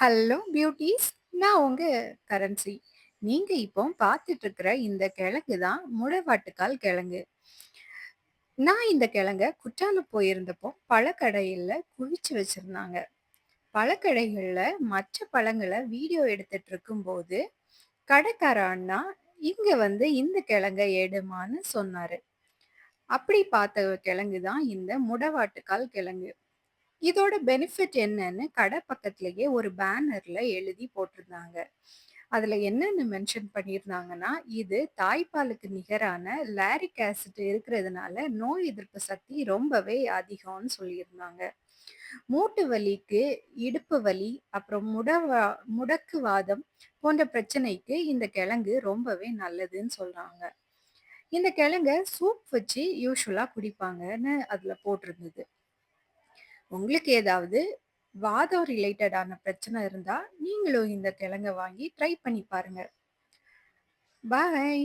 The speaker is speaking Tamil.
ஹலோ பியூட்டிஸ் நான் உங்க கரன்சி. நீங்க இப்போ பார்த்துட்டு இருக்கிற இந்த கிழங்கு தான் முடவாட்டுக்கால் கிழங்கு. நான் இந்த கிழங்க குற்றாலம் போயிருந்தப்போ பழக்கடையில குவிச்சு வச்சிருந்தாங்க. பழக்கடைகளில் மற்ற பழங்களை வீடியோ எடுத்துட்டு இருக்கும்போது, கடைக்கார அண்ணா இங்க வந்து இந்த கிழங்க எடுமான்னு சொன்னாரு. அப்படி பார்த்த கிழங்கு தான் இந்த முடவாட்டுக்கால் கிழங்கு. இதோட பெனிஃபிட் என்னன்னு கடை பக்கத்திலேயே ஒரு பேனர்ல எழுதி போட்டிருந்தாங்க. அதுல என்னன்னு மென்ஷன் பண்ணியிருந்தாங்கன்னா, இது தாய்ப்பாலுக்கு நிகரான லாரிக் ஆசிட் இருக்கிறதுனால நோய் எதிர்ப்பு சக்தி ரொம்பவே அதிகம்னு சொல்லியிருந்தாங்க. மூட்டு வலிக்கு, இடுப்பு வலி, அப்புறம் முடவா முடக்குவாதம் போன்ற பிரச்சனைக்கு இந்த கிழங்கு ரொம்பவே நல்லதுன்னு சொல்றாங்க. இந்த கிழங்க சூப் வச்சு யூஸ்வலா குடிப்பாங்கன்னு அதுல போட்டிருந்தது. உங்களுக்கு ஏதாவது வாதம் ரிலேட்டடான பிரச்சனை இருந்தா, நீங்களும் இந்த கிழங்க வாங்கி ட்ரை பண்ணி பாருங்க. பாய்.